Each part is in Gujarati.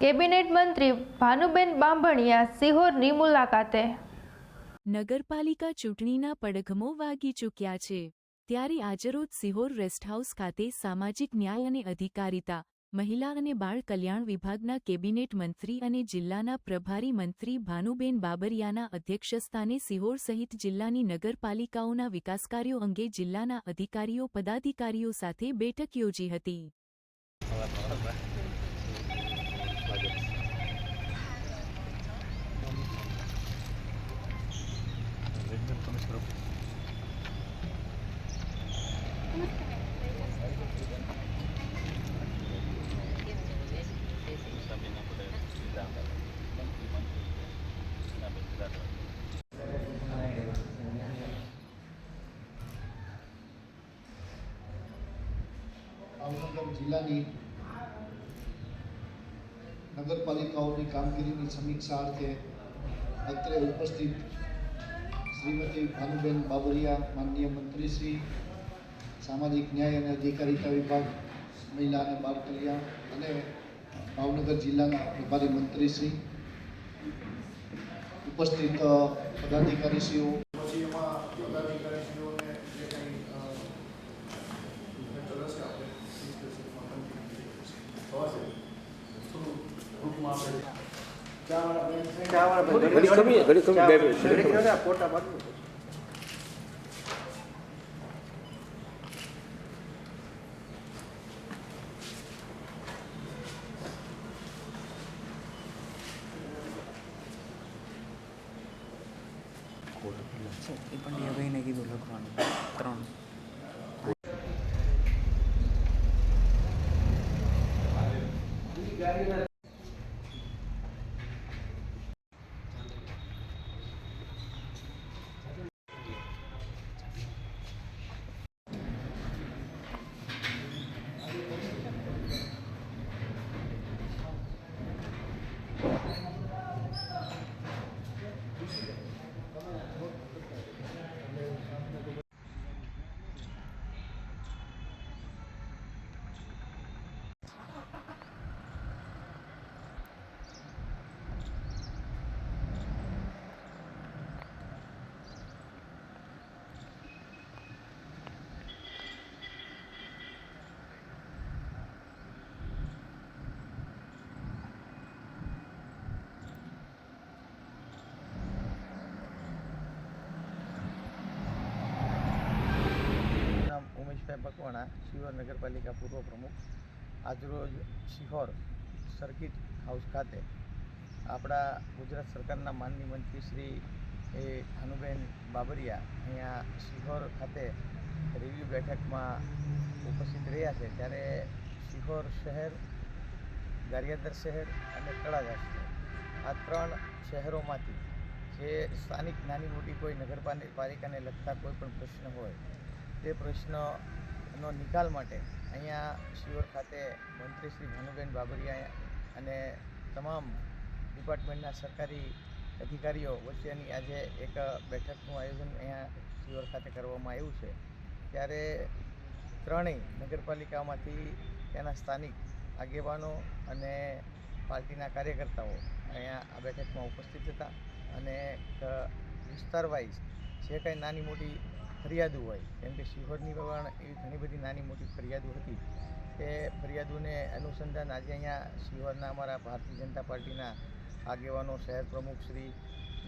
કેબિનેટ મંત્રી ભાનુબેન બાંભણિયા સિહોરની મુલાકાતે. નગરપાલિકા ચૂંટણીના પડઘમો વાગી ચૂક્યા છે. ત્યારે આજરોજ સિહોર રેસ્ટહાઉસ ખાતે સામાજિક ન્યાય અને અધિકારિતા, મહિલા અને બાળ કલ્યાણ વિભાગના કેબિનેટ મંત્રી અને જિલ્લાના પ્રભારી મંત્રી ભાનુબેન બાબરિયાના અધ્યક્ષસ્થાને સિહોર સહિત જિલ્લાની નગરપાલિકાઓના વિકાસકાર્યો અંગે જિલ્લાના અધિકારીઓ, પદાધિકારીઓ સાથે બેઠક યોજી હતી. ભાવનગર જિલ્લાની નગરપાલિકાઓની કામગીરીની સમીક્ષા અર્થે અત્રે ઉપસ્થિત શ્રીમતી ભાનુબેન બાબરિયા માનનીય મંત્રી શ્રી સામાજિક ન્યાય અને અધિકારીતા વિભાગ મહિલા અને બાળ કલ્યાણ અને ભાવનગર જિલ્લાના પ્રભારી મંત્રી શ્રી ઉપસ્થિત પદાધિકારીશ્રીઓ પછી એમાં પદાધિકારીશ્રીઓને જે કંઈ ગ્રુપમાં આપણે કીધું લખવાનું ત્રણ ઉમેશભાઈ શિહોર નગરપાલિકા પૂર્વ પ્રમુખ આજરોજ શિહોર સર્કિટ હાઉસ ખાતે આપણા ગુજરાત સરકારના માનની મંત્રી શ્રી એ ભાનુબેન બાબરિયા અહીંયા શિહોર ખાતે રિવ્યૂ બેઠકમાં ઉપસ્થિત રહ્યા છે. ત્યારે શિહોર શહેર ગારિયાદર શહેર અને તળાજા શહેર આ ત્રણ શહેરોમાંથી જે સ્થાનિક નાની મોટી કોઈ નગરપાલિકાને લગતા કોઈ પણ પ્રશ્ન હોય તે પ્રશ્નનો નિકાલ માટે અહીંયા શિયોર ખાતે મંત્રી શ્રી ભાનુબેન બાબરિયા અને તમામ ડિપાર્ટમેન્ટના સરકારી અધિકારીઓ વચ્ચેની આજે એક બેઠકનું આયોજન અહીંયા શિયોર ખાતે કરવામાં આવ્યું છે. ત્યારે ત્રણેય નગરપાલિકામાંથી ત્યાંના સ્થાનિક આગેવાનો અને પાર્ટીના કાર્યકર્તાઓ અહીંયા આ બેઠકમાં ઉપસ્થિત હતા અને વિસ્તાર વાઇઝ જે કંઈ નાની મોટી ફરિયાદો હોય, કેમ કે શિહોરની પણ એવી ઘણી બધી નાની મોટી ફરિયાદો હતી તે ફરિયાદોને અનુસંધાન આજે અહીંયા શિહોરના અમારા ભારતીય જનતા પાર્ટીના આગેવાનો, શહેર પ્રમુખશ્રી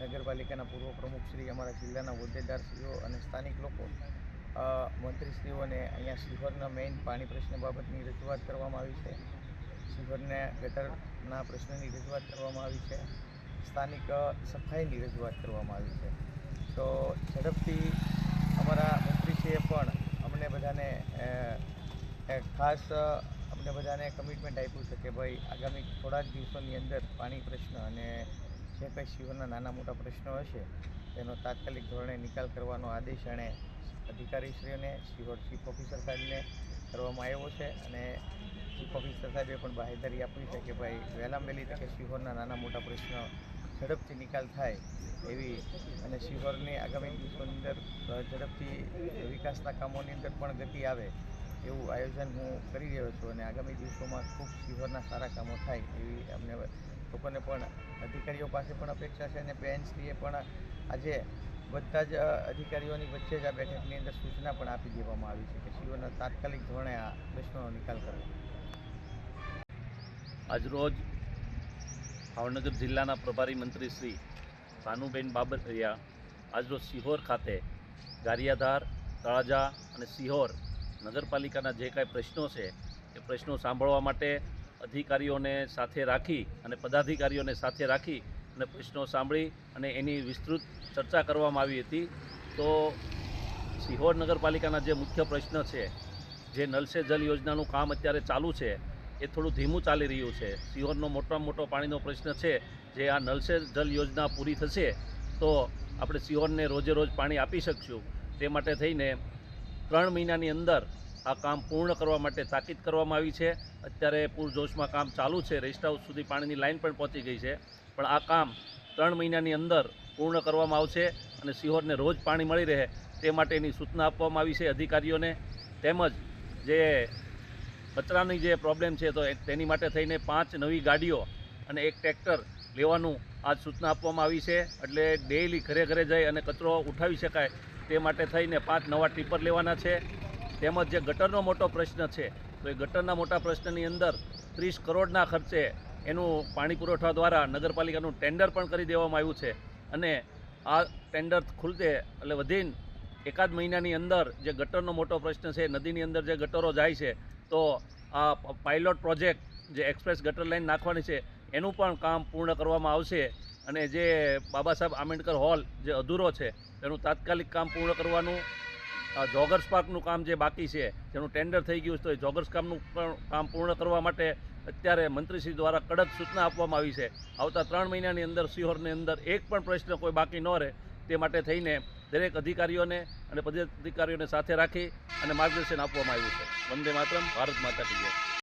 નગરપાલિકાના પૂર્વ પ્રમુખશ્રી અમારા જિલ્લાના હોદ્દેદારશ્રીઓ અને સ્થાનિક લોકો મંત્રીશ્રીઓને અહીંયા શિહોરના મેઇન પાણી પ્રશ્ન બાબતની રજૂઆત કરવામાં આવી છે. શિહોરને ગટરના પ્રશ્નની રજૂઆત કરવામાં આવી છે. સ્થાનિક સફાઈની રજૂઆત કરવામાં આવી છે. તો ઝડપથી અમારા મંત્રીશ્રીએ પણ અમને બધાને ખાસ અમને બધાને કમિટમેન્ટ આપ્યું છે કે ભાઈ આગામી થોડા જ દિવસોની અંદર પાણી પ્રશ્ન અને જે કંઈ શિવરના નાના મોટા પ્રશ્નો હશે, તેનો તાત્કાલિક ધોરણે નિકાલ કરવાનો આદેશ એણે અધિકારીશ્રીઓને શિહોર ચીફ ઓફિસર સાહેબને કરવામાં આવ્યો છે અને ચીફ ઓફિસર સાહેબે પણ બાહેધરી આપી છે કે ભાઈ વહેલામાં વહેલી તકે શિહોરના નાના મોટા પ્રશ્નો ઝડપથી નિકાલ થાય એવી અને શિહોરની આગામી દિવસોની અંદર ઝડપથી વિકાસના કામોની અંદર પણ ગતિ આવે એવું આયોજન હું કરી રહ્યો છું અને આગામી દિવસોમાં ખૂબ શિહોરના સારા કામો થાય એવી અમને લોકોને પણ, અધિકારીઓ પાસે પણ અપેક્ષા છે અને પેરેન્ટ્સશ્રીએ પણ આજે બધા જ અધિકારીઓની વચ્ચે જ આ બેઠકની અંદર સૂચના પણ આપી દેવામાં આવી છે કે સિહોરના તાત્કાલિક ધોરણે આ પ્રશ્નોનો નિકાલ કરવો. આજરોજ ભાવનગર જિલ્લાના પ્રભારી મંત્રી શ્રી ભાનુબેન બાબરિયા, આજરોજ સિહોર ખાતે ગારિયાધાર, તળાજા અને સિહોર નગરપાલિકાના જે કાંઈ પ્રશ્નો છે, એ પ્રશ્નો સાંભળવા માટે અધિકારીઓને સાથે રાખી અને પદાધિકારીઓને સાથે રાખી અને પ્રશ્નો સાંભળી અને એની વિસ્તૃત ચર્ચા કરવામાં આવી હતી. તો સિહોર નગરપાલિકાના જે મુખ્ય પ્રશ્ન છે, જે નલ સે જલ યોજનાનું કામ અત્યારે ચાલુ છે એ થોડું ધીમું ચાલી રહ્યું છે. સિહોરનો મોટામાં મોટો પાણીનો પ્રશ્ન છે, જે આ નલસે જલ યોજના પૂરી થશે, તો આપણે સિહોરને રોજે રોજ પાણી આપી શકશું. તે માટે થઈને ત્રણ મહિનાની અંદર આ કામ પૂર્ણ કરવા માટે તાકીદ કરવામાં આવી છે. અત્યારે પૂરજોશમાં કામ ચાલુ છે. રેસ્ટ હાઉસ સુધી પાણીની લાઇન પણ પહોંચી ગઈ છે. પણ આ કામ ત્રણ મહિનાની અંદર પૂર્ણ કરવામાં આવશે અને સિહોરને રોજ પાણી મળી રહે, તે માટેની સૂચના આપવામાં આવી છે અધિકારીઓને. તેમજ જે કચરાની જે પ્રોબ્લેમ છે તો તેની માટે થઈને પાંચ નવી ગાડીઓ અને એક ટ્રેક્ટર લેવાનું આજ સૂચના આપવામાં આવી છે. એટલે ડેઈલી ઘરે ઘરે જઈ અને કચરો ઉઠાવી શકાય તે માટે થઈને પાંચ નવા ટીપર લેવાના છે. તેમજ જે ગટરનો મોટો પ્રશ્ન છે, તો એ ગટરના મોટા પ્રશ્નની અંદર ત્રીસ કરોડના ખર્ચે એનું પાણી પુરવઠા દ્વારા નગરપાલિકાનું ટેન્ડર પણ કરી દેવામાં આવ્યું છે. અને આ ટેન્ડર ખુલતે એટલે વધીને એકાદ મહિનાની અંદર જે ગટરનો મોટો પ્રશ્ન છે, નદીની અંદર જે ગટરો જાય છે તો આ પાઇલોટ પ્રોજેક્ટ જે એક્સપ્રેસ ગટર લાઇન નાખવાની છે, એનું પણ કામ પૂર્ણ કરવામાં આવશે. અને જે બાબા સાહેબ આંબેડકર હોલ જે અધૂરો છે, તેનું તાત્કાલિક કામ પૂર્ણ કરવાનું જોગર્સ પાર્કનું કામ જે બાકી છે, જેનું ટેન્ડર થઈ ગયું છે, તો એ જોગર્સ કામનું પણ કામ પૂર્ણ કરવા માટે અત્યારે મંત્રીશ્રી દ્વારા કડક સૂચના આપવામાં આવી છે. આવતા ત્રણ મહિનાની અંદર સિહોરની અંદર એક પણ પ્રશ્ન કોઈ બાકી ન રહે, તે માટે થઈને દરેક અધિકારીઓને અને પદાધિકારીઓને સાથે રાખી અને માર્ગદર્શન આપવામાં આવ્યું છે. વંદે માતરમ, ભારત માતા કી જય.